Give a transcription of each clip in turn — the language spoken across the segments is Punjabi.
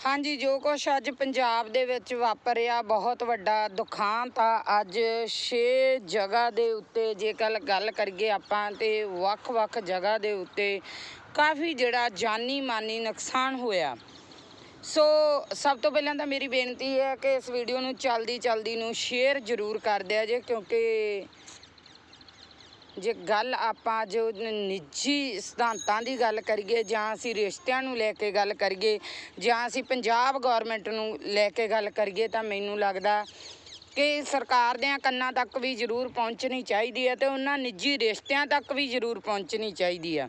ਹਾਂਜੀ, ਜੋ ਕੁਛ ਅੱਜ ਪੰਜਾਬ ਦੇ ਵਿੱਚ ਵਾਪਰਿਆ, ਬਹੁਤ ਵੱਡਾ ਦੁਖਾਂਤ ਆ। ਅੱਜ 6 ਜਗ੍ਹਾ ਦੇ ਉੱਤੇ ਜੇਕਰ ਗੱਲ ਕਰੀਏ ਆਪਾਂ, ਤੇ ਵੱਖ-ਵੱਖ ਜਗ੍ਹਾ ਦੇ ਉੱਤੇ ਕਾਫੀ ਜਿਹੜਾ ਜਾਨੀ ਮਾਨੀ ਨੁਕਸਾਨ ਹੋਇਆ। ਸੋ, ਸਭ ਤੋਂ ਪਹਿਲਾਂ ਤਾਂ ਮੇਰੀ ਬੇਨਤੀ ਹੈ ਕਿ ਇਸ ਵੀਡੀਓ ਨੂੰ ਚਲਦੀ ਚਲਦੀ ਨੂੰ ਸ਼ੇਅਰ ਜ਼ਰੂਰ ਕਰ ਦਿਆ ਜੇ, ਕਿਉਂਕਿ ਜੇ ਗੱਲ ਆਪਾਂ ਜੋ ਨਿੱਜੀ ਸਿਧਾਂਤਾਂ ਦੀ ਗੱਲ ਕਰੀਏ, ਜਾਂ ਅਸੀਂ ਰਿਸ਼ਤਿਆਂ ਨੂੰ ਲੈ ਕੇ ਗੱਲ ਕਰੀਏ, ਜਾਂ ਅਸੀਂ ਪੰਜਾਬ ਗਵਰਨਮੈਂਟ ਨੂੰ ਲੈ ਕੇ ਗੱਲ ਕਰੀਏ, ਤਾਂ ਮੈਨੂੰ ਲੱਗਦਾ ਕਿ ਸਰਕਾਰ ਦੇ ਕੰਨਾਂ ਤੱਕ ਵੀ ਜ਼ਰੂਰ ਪਹੁੰਚਣੀ ਚਾਹੀਦੀ ਹੈ ਤੇ ਉਹਨਾਂ ਨਿੱਜੀ ਰਿਸ਼ਤਿਆਂ ਤੱਕ ਵੀ ਜ਼ਰੂਰ ਪਹੁੰਚਣੀ ਚਾਹੀਦੀ ਆ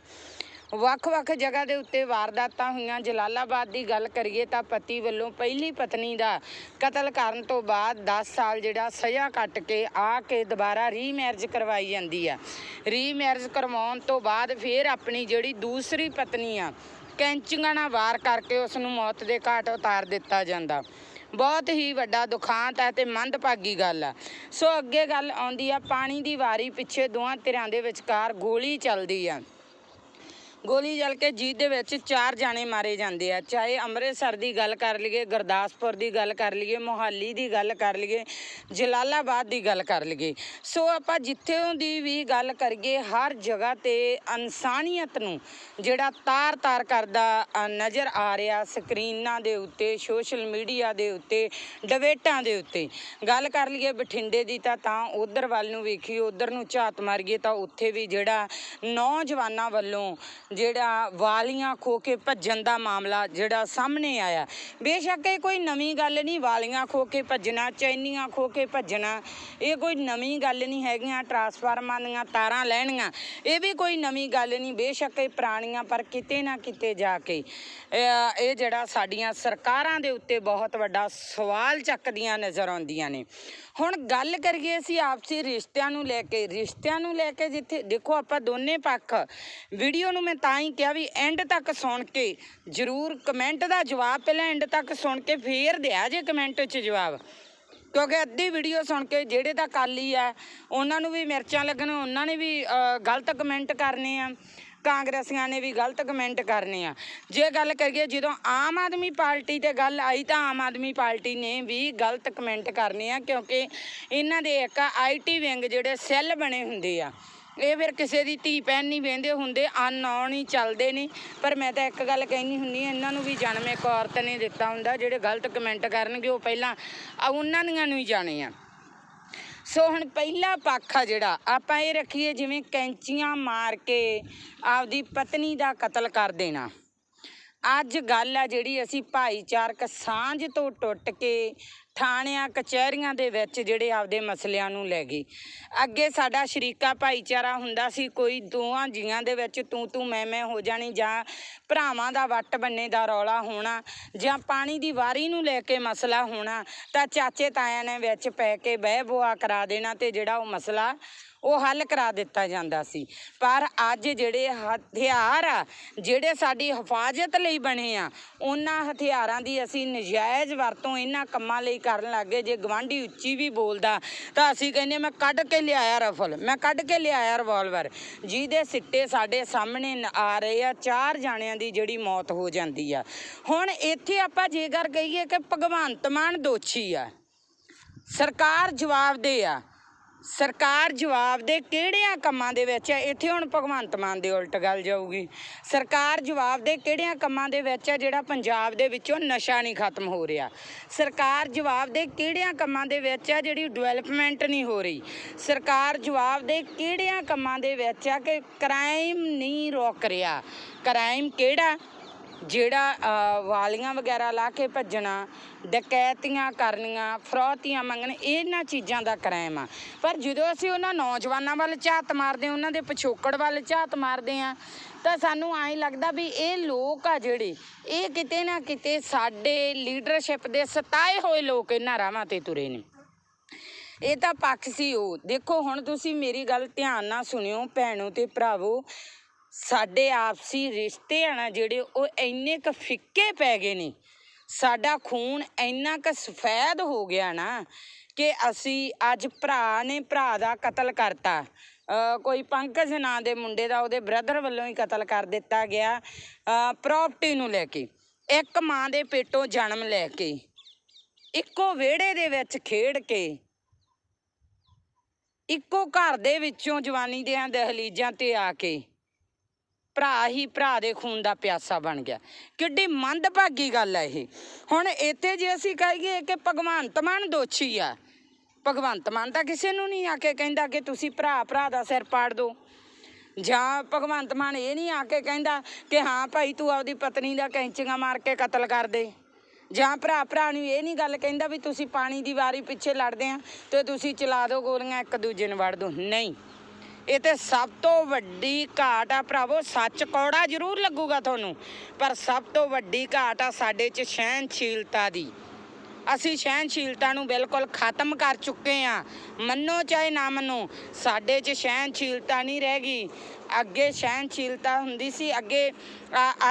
ਵੱਖ-ਵੱਖ ਜਗ੍ਹਾ ਦੇ ਉੱਤੇ ਵਾਰਦਾਤਾਂ ਹੋਈਆਂ। ਜਲਾਲਾਬਾਦ ਦੀ ਗੱਲ ਕਰੀਏ ਤਾਂ ਪਤੀ ਵੱਲੋਂ ਪਹਿਲੀ ਪਤਨੀ ਦਾ ਕਤਲ ਕਰਨ ਤੋਂ ਬਾਅਦ 10 ਸਾਲ ਜਿਹੜਾ ਸਜ਼ਾ ਕੱਟ ਕੇ ਆ ਕੇ ਦੁਬਾਰਾ ਰੀਮੈਰਿਜ ਕਰਵਾਈ ਜਾਂਦੀ ਆ। ਰੀਮੈਰਿਜ ਕਰਵਾਉਣ ਤੋਂ ਬਾਅਦ ਫਿਰ ਆਪਣੀ ਜਿਹੜੀ ਦੂਸਰੀ ਪਤਨੀ ਆ, ਕੈਂਚੀਆਂ ਨਾਲ ਵਾਰ ਕਰਕੇ ਉਸ ਨੂੰ ਮੌਤ ਦੇ ਘਾਟ ਉਤਾਰ ਦਿੱਤਾ ਜਾਂਦਾ। ਬਹੁਤ ਹੀ ਵੱਡਾ ਦੁਖਾਂਤ ਹੈ ਤੇ ਮੰਦਭਾਗੀ ਗੱਲ ਆ। ਸੋ ਅੱਗੇ ਗੱਲ ਆਉਂਦੀ ਆ, ਪਾਣੀ ਦੀ ਵਾਰੀ ਪਿੱਛੇ ਦੋਹਾਂ ਧਿਰਾਂ ਦੇ ਵਿਚਕਾਰ ਗੋਲੀ ਚੱਲਦੀ ਆ। ਗੋਲੀ ਜਲ ਕੇ ਜੀਤ ਦੇ ਵਿੱਚ ਚਾਰ ਜਾਣੇ ਮਾਰੇ ਜਾਂਦੇ ਆ। ਚਾਹੇ ਅੰਮ੍ਰਿਤਸਰ ਦੀ ਗੱਲ ਕਰ ਲਈਏ, ਗੁਰਦਾਸਪੁਰ ਦੀ ਗੱਲ ਕਰ ਲਈਏ, ਮੋਹਾਲੀ ਦੀ ਗੱਲ ਕਰ ਲਈਏ, ਜਲਾਲਾਬਾਦ ਦੀ ਗੱਲ ਕਰ ਲਈਏ। ਸੋ ਆਪਾਂ ਜਿੱਥੋਂ ਦੀ ਵੀ ਗੱਲ ਕਰੀਏ, ਹਰ ਜਗ੍ਹਾ ਤੇ ਇਨਸਾਨੀਅਤ ਨੂੰ ਜਿਹੜਾ ਤਾਰ-ਤਾਰ ਕਰਦਾ ਨਜ਼ਰ ਆ ਰਿਹਾ ਸਕਰੀਨਾਂ ਦੇ ਉੱਤੇ, ਸੋਸ਼ਲ ਮੀਡੀਆ ਦੇ ਉੱਤੇ ਡਿਬੇਟਾਂ ਦੇ ਉੱਤੇ। ਗੱਲ ਕਰ ਲਈਏ ਬਠਿੰਡੇ ਦੀ ਤਾਂ ਤਾਂ ਉਧਰ ਵੱਲ ਨੂੰ ਵੇਖੀਏ, ਉਧਰ ਨੂੰ ਝਾਤ ਮਾਰੀਏ ਤਾਂ ਉੱਥੇ ਵੀ ਜਿਹੜਾ ਨੌਜਵਾਨਾਂ ਵੱਲੋਂ ਜਿਹੜਾ ਵਾਲੀਆਂ ਖੋ ਕੇ ਭੱਜਣ ਦਾ ਮਾਮਲਾ ਜਿਹੜਾ ਸਾਹਮਣੇ ਆਇਆ। ਬੇਸ਼ੱਕ ਇਹ ਕੋਈ ਨਵੀਂ ਗੱਲ ਨਹੀਂ, ਵਾਲੀਆਂ ਖੋ ਕੇ ਭੱਜਣਾ, ਚੈਨੀਆਂ ਖੋ ਕੇ ਭੱਜਣਾ, ਇਹ ਕੋਈ ਨਵੀਂ ਗੱਲ ਨਹੀਂ ਹੈਗੀਆਂ, ਟਰਾਂਸਫਾਰਮਾਂ ਦੀਆਂ ਤਾਰਾਂ ਲੈਣੀਆਂ, ਇਹ ਵੀ ਕੋਈ ਨਵੀਂ ਗੱਲ ਨਹੀਂ, ਬੇਸ਼ੱਕ ਇਹ ਪੁਰਾਣੀਆਂ ਪਰ ਕਿਤੇ ਨਾ ਕਿਤੇ ਜਾ ਕੇ, ਇਹ ਇਹ ਜਿਹੜਾ ਸਾਡੀਆਂ ਸਰਕਾਰਾਂ ਦੇ ਉੱਤੇ ਬਹੁਤ ਵੱਡਾ ਸਵਾਲ ਚੱਕਦੀਆਂ ਨਜ਼ਰ ਆਉਂਦੀਆਂ ਨੇ। ਹੁਣ ਗੱਲ ਕਰੀਏ ਅਸੀਂ ਆਪਸੀ ਰਿਸ਼ਤਿਆਂ ਨੂੰ ਲੈ ਕੇ, ਰਿਸ਼ਤਿਆਂ ਨੂੰ ਲੈ ਕੇ ਜਿੱਥੇ ਦੇਖੋ ਆਪਾਂ ਦੋਨੇ ਪੱਖ, ਵੀਡੀਓ ਨੂੰ ਮੈਂ ਤਾਂ ਹੀ ਕਿਹਾ ਵੀ ਐਂਡ ਤੱਕ ਸੁਣ ਕੇ ਜਰੂਰ ਕਮੈਂਟ ਦਾ ਜਵਾਬ, ਪਹਿਲਾਂ ਐਂਡ ਤੱਕ ਸੁਣ ਕੇ ਫੇਰ ਦਿਆ ਜੇ ਕਮੈਂਟ 'ਚ ਜਵਾਬ। ਕਿਉਂਕਿ ਅੱਧੀ ਵੀਡੀਓ ਸੁਣ ਕੇ ਜਿਹੜੇ ਤਾਂ ਕਾਲੀ ਆ, ਉਹਨਾਂ ਨੂੰ ਵੀ ਮਿਰਚਾਂ ਲੱਗਣ, ਉਹਨਾਂ ਨੇ ਵੀ ਗਲਤ ਕਮੈਂਟ ਕਰਨੇ ਆ। ਕਾਂਗਰਸੀਆਂ ਨੇ ਵੀ ਗਲਤ ਕਮੈਂਟ ਕਰਨੇ ਆ। ਜੇ ਗੱਲ ਕਰੀਏ ਜਦੋਂ ਆਮ ਆਦਮੀ ਪਾਰਟੀ ਤੇ ਗੱਲ ਆਈ ਤਾਂ ਆਮ ਆਦਮੀ ਪਾਰਟੀ ਨੇ ਵੀ ਗਲਤ ਕਮੈਂਟ ਕਰਨੇ ਆ, ਕਿਉਂਕਿ ਇਹਨਾਂ ਦੇ ਇੱਕ ਆਈਟੀ ਵਿੰਗ ਜਿਹੜੇ ਸੈੱਲ ਬਣੇ ਹੁੰਦੇ ਆ। ਇਹ ਫਿਰ ਕਿਸੇ ਦੀ ਧੀ ਭੈਣ ਨਹੀਂ ਵੇਂਦੇ ਹੁੰਦੇ ਅਨਨੋਨ ਹੀ ਚੱਲਦੇ ਨੇ। ਪਰ ਮੈਂ ਤਾਂ ਇੱਕ ਗੱਲ ਕਹਿਣੀ ਹੁੰਦੀ ਹਾਂ, ਇਹਨਾਂ ਨੂੰ ਵੀ ਜਨਮ ਇੱਕ ਔਰਤ ਨੇ ਦਿੱਤਾ ਹੁੰਦਾ, ਜਿਹੜੇ ਗਲਤ ਕਮੈਂਟ ਕਰਨਗੇ, ਉਹ ਪਹਿਲਾਂ ਉਹਨਾਂ ਦੀਆਂ ਨੂੰ ਹੀ ਜਾਣੇ ਆ। ਸੋ ਹੁਣ ਪਹਿਲਾ ਪੱਖ ਆ ਜਿਹੜਾ, ਆਪਾਂ ਇਹ ਰੱਖੀਏ ਜਿਵੇਂ ਕੈਂਚੀਆਂ ਮਾਰ ਕੇ ਆਪਦੀ ਪਤਨੀ ਦਾ ਕਤਲ ਕਰ ਦੇਣਾ। ਅੱਜ ਗੱਲ ਆ ਜਿਹੜੀ ਅਸੀਂ ਭਾਈਚਾਰਕ ਸਾਂਝ ਤੋਂ ਟੁੱਟ ਕੇ ਥਾਣਿਆਂ, ਕਚਹਿਰੀਆਂ ਦੇ ਵਿੱਚ ਜਿਹੜੇ ਆਪਦੇ ਮਸਲਿਆਂ ਨੂੰ ਲੈ ਗਏ ਅੱਗੇ ਸਾਡਾ ਸ਼ਰੀਕਾ ਭਾਈਚਾਰਾ ਹੁੰਦਾ ਸੀ, ਕੋਈ ਦੋਹਾਂ ਜੀਆਂ ਦੇ ਵਿੱਚ ਤੂੰ ਤੂੰ ਮੈਂ ਮੈਂ ਹੋ ਜਾਣੀ ਜਾਂ ਭਰਾਵਾਂ ਦਾ ਵੱਟ ਬੰਨੇ ਦਾ ਰੌਲਾ ਹੋਣਾ ਜਾਂ ਪਾਣੀ ਦੀ ਵਾਰੀ ਨੂੰ ਲੈ ਕੇ ਮਸਲਾ ਹੋਣਾ ਤਾਂ ਚਾਚੇ ਤਾਇਆਂ ਨੇ ਵਿੱਚ ਪੈ ਕੇ ਬਹਿ ਬੁਆ ਕਰਾ ਦੇਣਾ ਤੇ ਜਿਹੜਾ ਉਹ ਮਸਲਾ ਉਹ ਹੱਲ ਕਰਾ ਦਿੱਤਾ ਜਾਂਦਾ ਸੀ। ਪਰ ਅੱਜ ਜਿਹੜੇ ਹਥਿਆਰ ਆ, ਜਿਹੜੇ ਸਾਡੀ ਹਿਫਾਜ਼ਤ ਲਈ ਬਣੇ ਆ, ਉਹਨਾਂ ਹਥਿਆਰਾਂ ਦੀ ਅਸੀਂ ਨਜਾਇਜ਼ ਵਰਤੋਂ ਇਹਨਾਂ ਕੰਮਾਂ ਲਈ ਕਰਨ ਲੱਗੇ ਜੇ ਗਵਾਂਢੀ ਉੱਚੀ ਵੀ ਬੋਲਦਾ, ਤਾਂ ਅਸੀਂ ਕਹਿੰਦੇ ਮੈਂ ਕੱਢ ਕੇ ਲਿਆਇਆ ਰਫਲ, ਮੈਂ ਕੱਢ ਕੇ ਲਿਆਇਆ ਰਿਵਾਲਵਰ ਜਿਹਦੇ ਸਿੱਟੇ ਸਾਡੇ ਸਾਹਮਣੇ ਆ ਰਹੇ ਆ, ਚਾਰ ਜਾਣਿਆਂ ਦੀ ਜਿਹੜੀ ਮੌਤ ਹੋ ਜਾਂਦੀ ਆ। ਹੁਣ ਇੱਥੇ ਆਪਾਂ ਜੇਕਰ ਕਹੀਏ ਕਿ ਭਗਵੰਤ ਮਾਨ ਦੋਸ਼ੀ ਆ, ਸਰਕਾਰ ਜਵਾਬਦੇ ਆ। ਸਰਕਾਰ ਜਵਾਬ ਦੇ ਕਿਹੜਿਆਂ ਕੰਮਾਂ ਦੇ ਵਿੱਚ ਹੈ? ਇੱਥੇ ਹੁਣ ਭਗਵੰਤ ਮਾਨ ਦੇ ਉਲਟ ਗੱਲ ਜਾਊਗੀ। ਸਰਕਾਰ ਜਵਾਬ ਦੇ ਕਿਹੜਿਆਂ ਕੰਮਾਂ ਦੇ ਵਿੱਚ ਹੈ ਜਿਹੜਾ ਪੰਜਾਬ ਦੇ ਵਿੱਚੋਂ ਨਸ਼ਾ ਨਹੀਂ ਖਤਮ ਹੋ ਰਿਹਾ? ਸਰਕਾਰ ਜਵਾਬ ਦੇ ਕਿਹੜਿਆਂ ਕੰਮਾਂ ਦੇ ਵਿੱਚ ਹੈ ਜਿਹੜੀ ਡਿਵੈਲਪਮੈਂਟ ਨਹੀਂ ਹੋ ਰਹੀ? ਸਰਕਾਰ ਜਵਾਬ ਦੇ ਕਿਹੜਿਆਂ ਕੰਮਾਂ ਦੇ ਵਿੱਚ ਹੈ ਕਿ ਕ੍ਰਾਈਮ ਨਹੀਂ ਰੋਕ ਰਿਹਾ? ਕ੍ਰਾਈਮ ਕਿਹੜਾ? ਜਿਹੜਾ ਵਾਲੀਆਂ ਵਗੈਰਾ ਲਾ ਕੇ ਭੱਜਣਾ, ਡਕੈਤੀਆਂ ਕਰਨੀਆਂ, ਫਰੋਤੀਆਂ ਮੰਗਣ, ਇਹਨਾਂ ਚੀਜ਼ਾਂ ਦਾ ਕ੍ਰਾਈਮ ਆ। ਪਰ ਜਦੋਂ ਅਸੀਂ ਉਹਨਾਂ ਨੌਜਵਾਨਾਂ ਵੱਲ ਝਾਤ ਮਾਰਦੇ ਹਾਂ, ਉਹਨਾਂ ਦੇ ਪਿਛੋਕੜ ਵੱਲ ਝਾਤ ਮਾਰਦੇ ਆ ਤਾਂ ਸਾਨੂੰ ਐਂ ਲੱਗਦਾ ਵੀ ਇਹ ਲੋਕ ਆ ਜਿਹੜੇ, ਇਹ ਕਿਤੇ ਨਾ ਕਿਤੇ ਸਾਡੇ ਲੀਡਰਸ਼ਿਪ ਦੇ ਸਤਾਏ ਹੋਏ ਲੋਕ ਇਹਨਾਂ ਰਾਹਾਂ ਤੇ ਤੁਰੇ ਨੇ। ਇਹ ਤਾਂ ਪੱਖ ਸੀ ਉਹ। ਦੇਖੋ, ਹੁਣ ਤੁਸੀਂ ਮੇਰੀ ਗੱਲ ਧਿਆਨ ਨਾਲ ਸੁਣਿਓ, ਭੈਣੋ ਤੇ ਭਰਾਵੋ ਸਾਡੇ ਆਪਸੀ ਰਿਸ਼ਤੇ ਆ ਨਾ ਜਿਹੜੇ, ਉਹ ਇੰਨੇ ਕੁ ਫਿੱਕੇ ਪੈ ਗਏ ਨੇ। ਸਾਡਾ ਖੂਨ ਇੰਨਾ ਕੁ ਸਫੈਦ ਹੋ ਗਿਆ ਨਾ ਕਿ ਅਸੀਂ ਅੱਜ ਭਰਾ ਨੇ ਭਰਾ ਦਾ ਕਤਲ ਕਰਤਾ। ਕੋਈ ਪੰਕਜ ਨਾਂ ਦੇ ਮੁੰਡੇ ਦਾ ਉਹਦੇ ਬ੍ਰਦਰ ਵੱਲੋਂ ਹੀ ਕਤਲ ਕਰ ਦਿੱਤਾ ਗਿਆ। ਪ੍ਰਾਪਰਟੀ ਨੂੰ ਲੈ ਕੇ, ਇੱਕ ਮਾਂ ਦੇ ਪੇਟੋਂ ਜਨਮ ਲੈ ਕੇ, ਇੱਕੋ ਵਿਹੜੇ ਦੇ ਵਿੱਚ ਖੇਡ ਕੇ, ਇੱਕੋ ਘਰ ਦੇ ਵਿੱਚੋਂ ਜਵਾਨੀ ਦੀਆਂ ਦਹਲੀਜ਼ਾਂ ਤੇ ਆ ਕੇ ਭਰਾ ਹੀ ਭਰਾ ਦੇ ਖੂਨ ਦਾ ਪਿਆਸਾ ਬਣ ਗਿਆ। ਕਿੱਡੀ ਮੰਦਭਾਗੀ ਗੱਲ ਹੈ ਇਹ। ਹੁਣ ਇੱਥੇ ਜੇ ਅਸੀਂ ਕਹੀਏ ਕਿ ਭਗਵੰਤ ਮਾਨ ਦੋਸ਼ੀ ਆ, ਭਗਵੰਤ ਮਾਨ ਤਾਂ ਕਿਸੇ ਨੂੰ ਨਹੀਂ ਆ ਕੇ ਕਹਿੰਦਾ ਕਿ ਤੁਸੀਂ ਭਰਾ ਭਰਾ ਦਾ ਸਿਰ ਪਾੜ ਦਿਓ। ਜਾਂ ਭਗਵੰਤ ਮਾਨ ਇਹ ਨਹੀਂ ਆ ਕੇ ਕਹਿੰਦਾ ਕਿ ਹਾਂ ਭਾਈ ਤੂੰ ਆਪਦੀ ਪਤਨੀ ਦਾ ਕੈਂਚੀਆਂ ਮਾਰ ਕੇ ਕਤਲ ਕਰ ਦੇ। ਜਾਂ ਭਰਾ ਭਰਾ ਨੂੰ ਇਹ ਨਹੀਂ ਗੱਲ ਕਹਿੰਦਾ ਵੀ ਤੁਸੀਂ ਪਾਣੀ ਦੀ ਵਾਰੀ ਪਿੱਛੇ ਲੜਦੇ ਆ ਤੇ ਤੁਸੀਂ ਚਲਾ ਦਿਓ ਗੋਲੀਆਂ ਇੱਕ ਦੂਜੇ ਨੂੰ ਵੜ ਦਿਓ। ਨਹੀਂ। ਇਹ ਤੇ ਸਭ ਤੋਂ ਵੱਡੀ ਘਾਟ ਆ ਭਰਾਵੋ, ਸੱਚ ਕੌੜਾ ਜ਼ਰੂਰ ਲੱਗੂਗਾ ਤੁਹਾਨੂੰ, ਪਰ ਸਭ ਤੋਂ ਵੱਡੀ ਘਾਟ ਆ ਸਾਡੇ 'ਚ ਸਹਿਣਸ਼ੀਲਤਾ ਦੀ। ਅਸੀਂ ਸਹਿਣਸ਼ੀਲਤਾ ਨੂੰ ਬਿਲਕੁਲ ਖਤਮ ਕਰ ਚੁੱਕੇ ਆ। ਮੰਨੋ ਚਾਹੇ ਨਾ ਮੰਨੋ, ਸਾਡੇ 'ਚ ਸਹਿਣਸ਼ੀਲਤਾ ਨਹੀਂ ਰਹਿ ਗਈ। ਅੱਗੇ ਸਹਿਣਸ਼ੀਲਤਾ ਹੁੰਦੀ ਸੀ। ਅੱਗੇ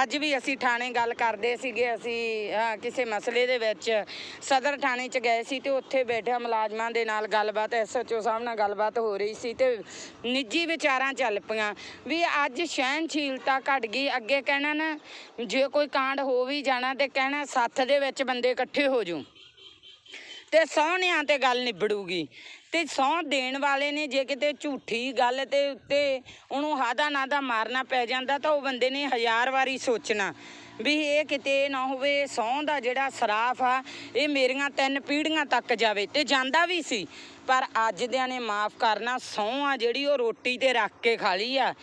ਅੱਜ ਵੀ ਅਸੀਂ ਥਾਣੇ ਗੱਲ ਕਰਦੇ ਸੀਗੇ। ਅਸੀਂ ਕਿਸੇ ਮਸਲੇ ਦੇ ਵਿੱਚ ਸਦਰ ਥਾਣੇ 'ਚ ਗਏ ਸੀ ਤੇ ਉੱਥੇ ਬੈਠਿਆ ਮੁਲਾਜ਼ਮਾਂ ਦੇ ਨਾਲ ਗੱਲਬਾਤ ਐਸਐਚਓ ਸਾਹਿਬ ਨਾਲ ਗੱਲਬਾਤ ਹੋ ਰਹੀ ਸੀ ਤੇ ਨਿੱਜੀ ਵਿਚਾਰਾਂ ਚੱਲ ਪਈਆਂ। ਵੀ ਅੱਜ ਸਹਿਣਸ਼ੀਲਤਾ ਘਟ ਗਈ। ਅੱਗੇ ਕਹਿਣਾ ਨਾ, ਜੇ ਕੋਈ ਕਾਂਡ ਹੋ ਵੀ ਜਾਣਾ ਤੇ ਕਹਿਣਾ ਸੱਥ ਦੇ ਵਿੱਚ ਬੰਦੇ ਇਕੱਠੇ ਹੋ ਜੂ ਤੇ ਸਹੁਣਿਆਂ ਤੇ ਗੱਲ ਨਿਬੜੂਗੀ। ਤੇ ਸਹੁੰ ਦੇਣ ਵਾਲੇ ਨੇ ਜੇ ਕਿਤੇ ਝੂਠੀ ਗੱਲ ਤੇ ਉੱਤੇ ਉਹਨੂੰ ਹਾਦਾ ਨਾਦਾ ਮਾਰਨਾ ਪੈ ਜਾਂਦਾ ਤਾਂ ਉਹ ਬੰਦੇ ਨੇ ਹਜ਼ਾਰ ਵਾਰੀ ਸੋਚਣਾ ਵੀ ਇਹ ਕਿਤੇ ਨਾ ਹੋਵੇ ਸਹੁੰ ਦਾ ਜਿਹੜਾ ਸਰਾਫ ਆ, ਇਹ ਮੇਰੀਆਂ ਤਿੰਨ ਪੀੜ੍ਹੀਆਂ ਤੱਕ ਜਾਵੇ ਤੇ ਜਾਂਦਾ ਵੀ ਸੀ। ਪਰ ਅੱਜ ਦਿਆਂ ਨੇ ਮਾਫ ਕਰਨਾ, ਸਹੁੰ ਆ ਜਿਹੜੀ ਉਹ ਰੋਟੀ ਤੇ ਰੱਖ ਕੇ ਖਾ ਲਈ ਆ।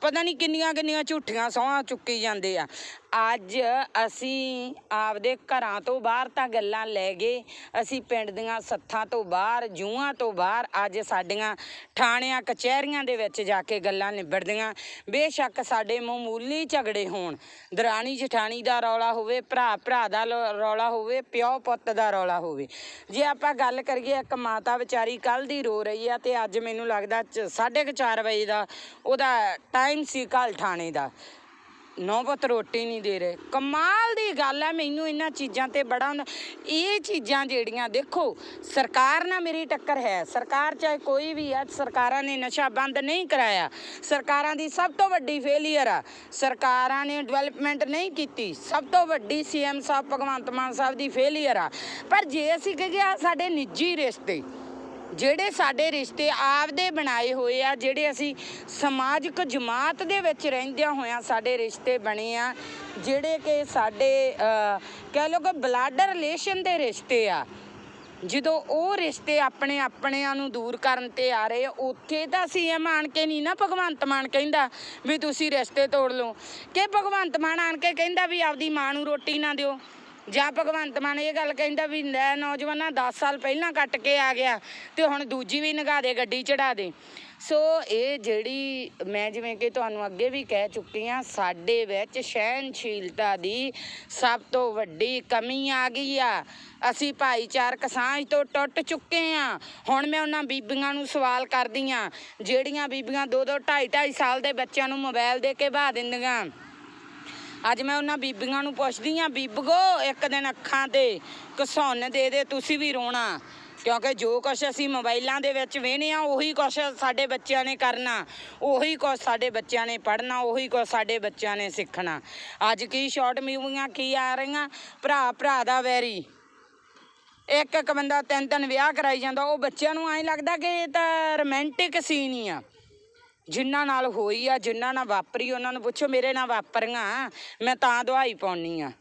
ਪਤਾ ਨਹੀਂ ਕਿੰਨੀਆਂ ਕਿੰਨੀਆਂ ਝੂਠੀਆਂ ਸਹੁੰ ਚੁੱਕੀ ਜਾਂਦੇ ਆ। ਅੱਜ ਅਸੀਂ ਆਪਦੇ ਘਰਾਂ ਤੋਂ ਬਾਹਰ ਤਾਂ ਗੱਲਾਂ ਲੈ ਗਏ। ਅਸੀਂ ਪਿੰਡ ਦੀਆਂ ਸੱਥਾਂ ਤੋਂ ਬਾਹਰ ਜੂਆਂ ਤੋਂ ਬਾਹਰ, ਅੱਜ ਸਾਡੀਆਂ ਥਾਣਿਆਂ ਕਚਹਿਰੀਆਂ ਦੇ ਵਿੱਚ ਜਾ ਕੇ ਗੱਲਾਂ ਨਿਬੜਦੀਆਂ। ਬੇਸ਼ੱਕ ਸਾਡੇ ਮਾਮੂਲੀ ਝਗੜੇ ਹੋਣ। ਦਰਾਣੀ ਜਠਾਣੀ ਦਾ ਰੌਲਾ ਹੋਵੇ, ਭਰਾ ਭਰਾ ਦਾ ਰੌਲਾ ਹੋਵੇ, ਪਿਓ ਪੁੱਤ ਦਾ ਰੌਲਾ ਹੋਵੇ। ਜੇ ਆਪਾਂ ਗੱਲ ਕਰੀਏ, ਇੱਕ ਮਾਤਾ ਵਿਚਾਰੀ ਕੱਲ ਦੀ ਰੋ ਰਹੀ ਆ ਤੇ ਅੱਜ ਮੈਨੂੰ ਲੱਗਦਾ 4:30 ਵਜੇ ਦਾ ਉਹਦਾ ਟਾਈਮ ਸੀ ਕੱਲ ਥਾਣੇ ਦਾ। ਨੌ ਪੁੱਤ ਰੋਟੀ ਨਹੀਂ ਦੇ ਰਹੇ। ਕਮਾਲ ਦੀ ਗੱਲ ਹੈ, ਮੈਨੂੰ ਇਹਨਾਂ ਚੀਜ਼ਾਂ ਤੇ ਬੜਾ ਹੁੰਦਾ ਇਹ ਚੀਜ਼ਾਂ ਜਿਹੜੀਆਂ ਦੇਖੋ, ਸਰਕਾਰ ਨਾਲ ਮੇਰੀ ਟੱਕਰ ਹੈ। ਸਰਕਾਰ ਚਾਹੇ ਕੋਈ ਵੀ ਹੈ, ਸਰਕਾਰਾਂ ਨੇ ਨਸ਼ਾ ਬੰਦ ਨਹੀਂ ਕਰਾਇਆ। ਸਰਕਾਰਾਂ ਦੀ ਸਭ ਤੋਂ ਵੱਡੀ ਫੇਲੀਅਰ ਆ। ਸਰਕਾਰਾਂ ਨੇ ਡਿਵੈਲਪਮੈਂਟ ਨਹੀਂ ਕੀਤੀ। ਸਭ ਤੋਂ ਵੱਡੀ ਸੀਐਮ ਸਾਹਿਬ, ਭਗਵੰਤ ਮਾਨ ਸਾਹਿਬ ਦੀ ਫੇਲੀਅਰ ਆ। ਪਰ ਜੇ ਅਸੀਂ ਕਹੀਏ, ਆਹ ਸਾਡੇ ਨਿੱਜੀ ਰਿਸ਼ਤੇ ਜਿਹੜੇ ਸਾਡੇ ਰਿਸ਼ਤੇ ਆਪਦੇ ਬਣਾਏ ਹੋਏ ਆ, ਜਿਹੜੇ ਅਸੀਂ ਸਮਾਜਿਕ ਜਮਾਤ ਦੇ ਵਿੱਚ ਰਹਿੰਦਿਆਂ ਹੋਇਆਂ ਸਾਡੇ ਰਿਸ਼ਤੇ ਬਣੇ ਆ, ਜਿਹੜੇ ਕਿ ਸਾਡੇ ਕਹਿ ਲਓ ਕਿ ਬਲੱਡ ਰਿਲੇਸ਼ਨ ਦੇ ਰਿਸ਼ਤੇ ਆ। ਜਦੋਂ ਉਹ ਰਿਸ਼ਤੇ ਆਪਣੇ ਆਪਣਿਆਂ ਨੂੰ ਦੂਰ ਕਰਨ ਤੇ ਆ ਰਹੇ ਉੱਥੇ ਤਾਂ ਸੀਐਮ ਆਣ ਕੇ ਨਹੀਂ ਨਾ ਭਗਵੰਤ ਮਾਨ ਕਹਿੰਦਾ ਵੀ ਤੁਸੀਂ ਰਿਸ਼ਤੇ ਤੋੜ ਲਓ। ਕਿ ਭਗਵੰਤ ਮਾਨ ਆਣ ਕੇ ਕਹਿੰਦਾ ਵੀ ਆਪਦੀ ਮਾਂ ਨੂੰ ਰੋਟੀ ਨਾ ਦਿਓ? ਜਾਂ ਭਗਵੰਤ ਮਾਨ ਇਹ ਗੱਲ ਕਹਿੰਦਾ ਵੀ ਲੈ ਨੌਜਵਾਨਾਂ 10 ਸਾਲ ਪਹਿਲਾਂ ਕੱਟ ਕੇ ਆ ਗਿਆ ਤੇ ਹੁਣ ਦੂਜੀ ਵੀ ਨਗਾ ਦੇ ਗੱਡੀ ਚੜਾ ਦੇ। ਸੋ ਇਹ ਜਿਹੜੀ ਮੈਂ ਜਿਵੇਂ ਕਿ ਤੁਹਾਨੂੰ ਅੱਗੇ ਵੀ ਕਹਿ ਚੁੱਕੀ ਆ ਸਾਡੇ ਵਿੱਚ ਸਹਿਣਸ਼ੀਲਤਾ ਦੀ ਸਭ ਤੋਂ ਵੱਡੀ ਕਮੀ ਆ ਗਈ ਆ। ਅਸੀਂ ਭਾਈਚਾਰਕ ਸਾਂਝ ਤੋਂ ਟੁੱਟ ਚੁੱਕੇ ਆ ਹੁਣ ਮੈਂ ਉਹਨਾਂ ਬੀਬੀਆਂ ਨੂੰ ਸਵਾਲ ਕਰਦੀ ਆ ਜਿਹੜੀਆਂ ਬੀਬੀਆਂ 2 2 2.5 2.5 ਸਾਲ ਦੇ ਬੱਚਿਆਂ ਨੂੰ ਮੋਬਾਈਲ ਦੇ ਕੇ ਬਹਾ ਦਿੰਦੀਆਂ। ਅੱਜ ਮੈਂ ਉਹਨਾਂ ਬੀਬੀਆਂ ਨੂੰ ਪੁੱਛਦੀ ਆ ਬੀਬਗੋ, ਇੱਕ ਦਿਨ ਅੱਖਾਂ ਤੇ ਘਸੁੰਨ ਦੇ ਦੇ, ਤੁਸੀਂ ਵੀ ਰੋਣਾ। ਕਿਉਂਕਿ ਜੋ ਕੁਛ ਅਸੀਂ ਮੋਬਾਈਲਾਂ ਦੇ ਵਿੱਚ ਵੇਖਨੇ ਆ, ਉਹੀ ਕੁਛ ਸਾਡੇ ਬੱਚਿਆਂ ਨੇ ਕਰਨਾ, ਉਹੀ ਕੁਛ ਸਾਡੇ ਬੱਚਿਆਂ ਨੇ ਪੜ੍ਹਨਾ, ਉਹੀ ਕੁਛ ਸਾਡੇ ਬੱਚਿਆਂ ਨੇ ਸਿੱਖਣਾ। ਅੱਜ ਕੀ ਸ਼ਾਰਟ ਮੂਵੀਆਂ ਕੀ ਆ ਰਹੀਆਂ? ਭਰਾ ਭਰਾ ਦਾ ਵੈਰੀ। ਇੱਕ ਇੱਕ ਬੰਦਾ ਤਿੰਨ ਤਿੰਨ ਵਿਆਹ ਕਰਾਈ ਜਾਂਦਾ, ਉਹ ਬੱਚਿਆਂ ਨੂੰ ਐਂ ਲੱਗਦਾ ਕਿ ਇਹ ਤਾਂ ਰੋਮਾਂਟਿਕ ਸੀਨ ਹੀ ਆ। ਜਿਨ੍ਹਾਂ ਨਾਲ ਹੋਈ ਆ, ਜਿਨ੍ਹਾਂ ਨਾਲ ਵਾਪਰੀ, ਉਹਨਾਂ ਨੂੰ ਪੁੱਛੋ, ਮੇਰੇ ਨਾਲ ਵਾਪਰੀਆਂ, ਮੈਂ ਤਾਂ ਦਵਾਈ ਪਾਉਣੀ ਆ।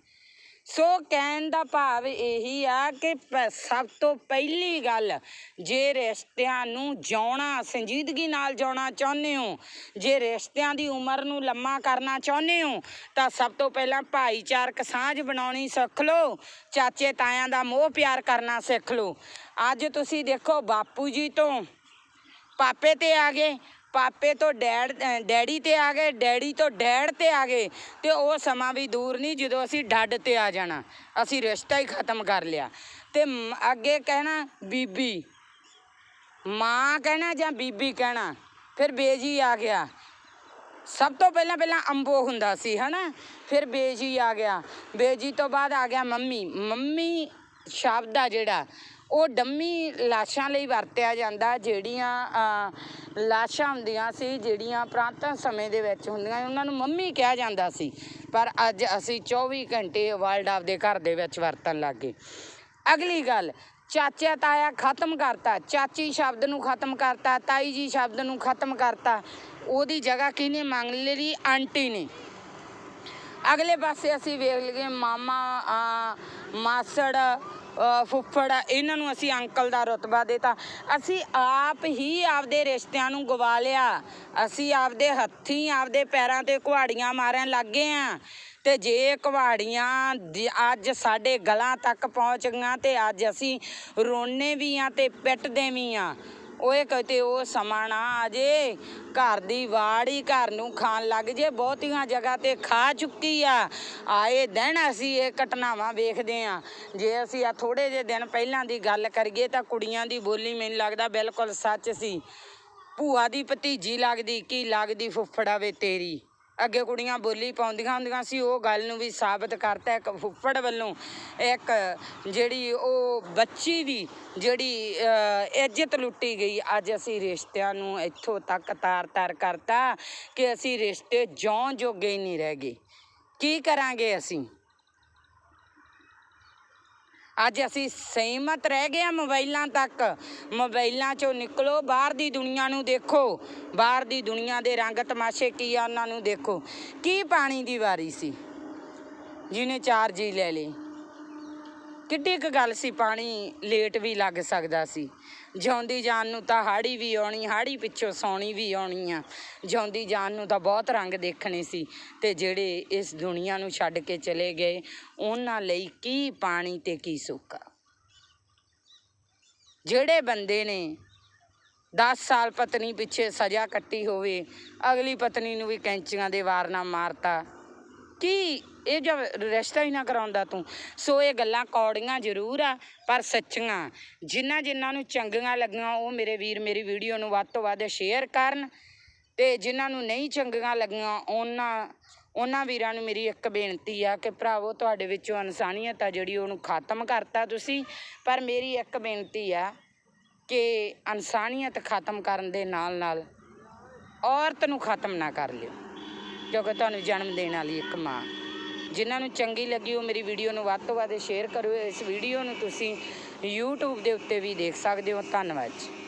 ਸੋ ਕਹਿਣ ਦਾ ਭਾਵ ਇਹੀ ਆ ਕਿ ਪ- ਸਭ ਤੋਂ ਪਹਿਲੀ ਗੱਲ, ਜੇ ਰਿਸ਼ਤਿਆਂ ਨੂੰ ਜਿਉਣਾ, ਸੰਜੀਦਗੀ ਨਾਲ ਜਿਉਣਾ ਚਾਹੁੰਦੇ ਹੋ, ਜੇ ਰਿਸ਼ਤਿਆਂ ਦੀ ਉਮਰ ਨੂੰ ਲੰਮਾ ਕਰਨਾ ਚਾਹੁੰਦੇ ਹੋ, ਤਾਂ ਸਭ ਤੋਂ ਪਹਿਲਾਂ ਭਾਈਚਾਰਕ ਸਾਂਝ ਬਣਾਉਣੀ ਸਿੱਖ ਲਓ, ਚਾਚੇ ਤਾਇਆਂ ਦਾ ਮੋਹ ਪਿਆਰ ਕਰਨਾ ਸਿੱਖ ਲਓ। ਅੱਜ ਤੁਸੀਂ ਦੇਖੋ ਬਾਪੂ ਜੀ ਤੋਂ, ਪਾਪੇ ਤੇ ਆ ਗਏ ਪਾਪੇ ਤੋਂ ਡੈਡ ਡੈਡੀ ਤੇ ਆ ਗਏ, ਡੈਡੀ ਤੋਂ ਡੈਡ ਤੇ ਆ ਗਏ ਤੇ ਉਹ ਸਮਾਂ ਵੀ ਦੂਰ ਨਹੀਂ ਜਦੋਂ ਅਸੀਂ ਡੱਡ ਤੇ ਆ ਜਾਣਾ। ਅਸੀਂ ਰਿਸ਼ਤਾ ਹੀ ਖਤਮ ਕਰ ਲਿਆ। ਤੇ ਅੱਗੇ ਕਹਿਣਾ, ਬੀਬੀ। ਮਾਂ ਕਹਿਣਾ ਜਾਂ ਬੀਬੀ ਕਹਿਣਾ, ਫਿਰ ਬੇਜੀ ਆ ਗਿਆ। ਸਭ ਤੋਂ ਪਹਿਲਾਂ ਪਹਿਲਾਂ ਅੰਬੋ ਹੁੰਦਾ ਸੀ, ਹਨਾ? ਫਿਰ ਬੇਜੀ ਆ ਗਿਆ। ਬੇਜੀ ਤੋਂ ਬਾਅਦ ਆ ਗਿਆ ਮੰਮੀ। ਮੰਮੀ ਸ਼ਬਦ ਆ ਜਿਹੜਾ ਉਹ ਡੰਮੀ ਲਾਸ਼ਾਂ ਲਈ ਵਰਤਿਆ ਜਾਂਦਾ ਜਿਹੜੀਆਂ ਲਾਸ਼ਾਂ ਹੁੰਦੀਆਂ ਸੀ ਜਿਹੜੀਆਂ ਪੁਰਾਤਨ ਸਮੇਂ ਦੇ ਵਿੱਚ ਹੁੰਦੀਆਂ ਉਹਨਾਂ ਨੂੰ ਮੰਮੀ ਕਿਹਾ ਜਾਂਦਾ ਸੀ। ਪਰ ਅੱਜ ਅਸੀਂ 24 ਘੰਟੇ ਵਰਲਡ ਆਪਦੇ ਘਰ ਦੇ ਵਿੱਚ ਵਰਤਣ ਲੱਗ ਗਏ। ਅਗਲੀ ਗੱਲ ਚਾਚਾ ਤਾਇਆ ਖਤਮ ਕਰਤਾ ਚਾਚੀ ਸ਼ਬਦ ਨੂੰ ਖਤਮ ਕਰਤਾ ਤਾਈ ਜੀ ਸ਼ਬਦ ਨੂੰ ਖਤਮ ਕਰਤਾ। ਉਹਦੀ ਜਗ੍ਹਾ ਕਿਹਨੇ ਮੰਗ ਲਈ? ਆਂਟੀ ਨੇ। ਅਗਲੇ ਪਾਸੇ ਅਸੀਂ ਵੇਖ ਲਈਏ ਮਾਮਾ ਆ, ਮਾਸੜ ਫੁੱਫੜ ਇਹਨਾਂ ਨੂੰ ਅਸੀਂ ਅੰਕਲ ਦਾ ਰਤਬਾ ਦੇਤਾ। ਅਸੀਂ ਆਪ ਹੀ ਆਪਦੇ ਰਿਸ਼ਤਿਆਂ ਨੂੰ ਗਵਾ ਲਿਆ। ਅਸੀਂ ਆਪਦੇ ਹੱਥੀਂ, ਆਪਦੇ ਪੈਰਾਂ ਤੇ ਕੁਹਾੜੀਆਂ ਮਾਰਨ ਲੱਗੇ ਆ। ਤੇ ਜੇ ਕੁਹਾੜੀਆਂ ਅੱਜ ਸਾਡੇ ਗਲਾਂ ਤੱਕ ਪਹੁੰਚ ਗਈਆਂ ਤੇ ਅੱਜ ਅਸੀਂ ਰੋਣੇ ਵੀ ਆ ਤੇ ਪਿੱਟਦੇ ਵੀ ਆ। ਓਏ ਕਿਤੇ ਉਹ ਸਮਾਂ ਨਾ ਆ ਜੇ। ਘਰ ਦੀ ਵਾੜ ਹੀ ਘਰ ਨੂੰ ਖਾਣ ਲੱਗ ਜੇ, ਬਹੁਤੀਆਂ ਜਗ੍ਹਾ ਤੇ ਖਾ ਚੁੱਕੀ ਆ। ਆਏ ਦਿਨ ਅਸੀਂ ਇਹ ਘਟਨਾਵਾਂ ਵੇਖਦੇ ਆ। ਜੇ ਅਸੀਂ ਆ ਥੋੜੇ ਜਿਹੇ ਦਿਨ ਪਹਿਲਾਂ ਦੀ ਗੱਲ ਕਰੀਏ ਤਾਂ ਕੁੜੀਆਂ ਦੀ ਬੋਲੀ ਮੈਨੂੰ ਲੱਗਦਾ ਬਿਲਕੁਲ ਸੱਚ ਸੀ। ਭੂਆ ਦੀ ਭਤੀਜੀ ਲੱਗਦੀ, ਕੀ ਲੱਗਦੀ ਫੁੱਫੜਾ ਵੇ ਤੇਰੀ। ਅੱਗੇ ਕੁੜੀਆਂ ਬੋਲੀ ਪਾਉਂਦੀਆਂ ਹੁੰਦੀਆਂ ਸੀ, ਉਹ ਗੱਲ ਨੂੰ ਵੀ ਸਾਬਤ ਕਰਤਾ ਇੱਕ ਫੁੱਫੜ ਵੱਲੋਂ। ਇੱਕ ਜਿਹੜੀ ਉਹ ਬੱਚੀ ਦੀ ਜਿਹੜੀ ਇੱਜ਼ਤ ਲੁੱਟੀ ਗਈ। ਅੱਜ ਅਸੀਂ ਰਿਸ਼ਤਿਆਂ ਨੂੰ ਇੱਥੋਂ ਤੱਕ ਤਾਰ-ਤਾਰ ਕਰਤਾ ਕਿ ਅਸੀਂ ਰਿਸ਼ਤੇ ਜਿਉਂ ਜੋਗੇ ਹੀ ਨਹੀਂ ਰਹਿ ਗਏ। ਕੀ ਕਰਾਂਗੇ ਅਸੀਂ? ਅੱਜ ਅਸੀਂ ਸਹਿਮਤ ਰਹਿ ਗਏ ਆ ਮੋਬਾਈਲਾਂ ਤੱਕ। ਮੋਬਾਈਲਾਂ ਚੋਂ ਨਿਕਲੋ, ਬਾਹਰ ਦੀ ਦੁਨੀਆ ਨੂੰ ਦੇਖੋ। ਬਾਹਰ ਦੀ ਦੁਨੀਆ ਦੇ ਰੰਗ ਤਮਾਸ਼ੇ ਕੀ ਆ ਉਹਨਾਂ ਨੂੰ ਦੇਖੋ। ਕੀ ਪਾਣੀ ਦੀ ਵਾਰੀ ਸੀ? ਜਿਹਨੇ ਚਾਰ ਜੀ ਲੈ ਲਏ। ਕਿੱਡੀ ਕੁ ਗੱਲ ਸੀ, ਪਾਣੀ ਲੇਟ ਵੀ ਲੱਗ ਸਕਦਾ ਸੀ। ਜਿਉਂਦੀ ਜਾਨ ਨੂੰ ਤਾਂ ਹਾੜੀ ਵੀ ਆਉਣੀ, ਹਾੜੀ ਪਿੱਛੋਂ ਸੌਣੀ ਵੀ ਆਉਣੀ ਆ। ਜਿਉਂਦੀ ਜਾਨ ਨੂੰ ਤਾਂ ਬਹੁਤ ਰੰਗ ਦੇਖਣੇ ਸੀ ਤੇ ਜਿਹੜੇ ਇਸ ਦੁਨੀਆ ਨੂੰ ਛੱਡ ਕੇ ਚਲੇ ਗਏ, ਉਹਨਾਂ ਲਈ ਕੀ ਪਾਣੀ ਤੇ ਕੀ ਸੁੱਕਾ? ਜਿਹੜੇ ਬੰਦੇ ਨੇ 10 ਸਾਲ ਪਤਨੀ ਪਿੱਛੇ ਸਜ਼ਾ ਕੱਟੀ ਹੋਵੇ, ਅਗਲੀ ਪਤਨੀ ਨੂੰ ਵੀ ਕੈਂਚੀਆਂ ਦੇ ਵਾਰ ਨਾਲ ਮਾਰਤਾ। ਕੀ ਇਹ ਜੋ ਰਿਸ਼ਤਾ ਹੀ ਨਾ ਕਰਾਉਂਦਾ ਤੂੰ? ਸੋ ਇਹ ਗੱਲਾਂ ਕੌੜੀਆਂ ਜ਼ਰੂਰ ਆ, ਪਰ ਸੱਚੀਆਂ। ਜਿਨ੍ਹਾਂ ਜਿਨ੍ਹਾਂ ਨੂੰ ਚੰਗੀਆਂ ਲੱਗੀਆਂ, ਉਹ ਮੇਰੇ ਵੀਰ ਮੇਰੀ ਵੀਡੀਓ ਨੂੰ ਵੱਧ ਤੋਂ ਵੱਧ ਸ਼ੇਅਰ ਕਰਨ। ਤੇ ਜਿਨ੍ਹਾਂ ਨੂੰ ਨਹੀਂ ਚੰਗੀਆਂ ਲੱਗੀਆਂ, ਉਹਨਾਂ ਉਹਨਾਂ ਵੀਰਾਂ ਨੂੰ ਮੇਰੀ ਇੱਕ ਬੇਨਤੀ ਆ ਕਿ ਭਰਾਵੋ, ਤੁਹਾਡੇ ਵਿੱਚੋਂ ਇਨਸਾਨੀਅਤ ਆ ਜਿਹੜੀ ਉਹਨੂੰ ਖਤਮ ਕਰਤਾ ਤੁਸੀਂ। ਪਰ ਮੇਰੀ ਇੱਕ ਬੇਨਤੀ ਆ ਕਿ ਇਨਸਾਨੀਅਤ ਖਤਮ ਕਰਨ ਦੇ ਨਾਲ ਨਾਲ ਔਰਤ ਨੂੰ ਖਤਮ ਨਾ ਕਰ ਲਿਓ। ਕਿਉਂਕਿ ਤੁਹਾਨੂੰ ਜਨਮ ਦੇਣ ਵਾਲੀ ਇੱਕ ਮਾਂ। ਜਿਨ੍ਹਾਂ ਨੂੰ ਚੰਗੀ ਲੱਗੀ, ਉਹ ਮੇਰੀ ਵੀਡੀਓ ਨੂੰ ਵੱਧ ਤੋਂ ਵੱਧ ਸ਼ੇਅਰ ਕਰੋ ਇਸ ਵੀਡੀਓ ਨੂੰ ਤੁਸੀਂ YouTube ਦੇ ਉੱਤੇ ਵੀ ਦੇਖ ਸਕਦੇ ਹੋ। ਧੰਨਵਾਦ ਜੀ।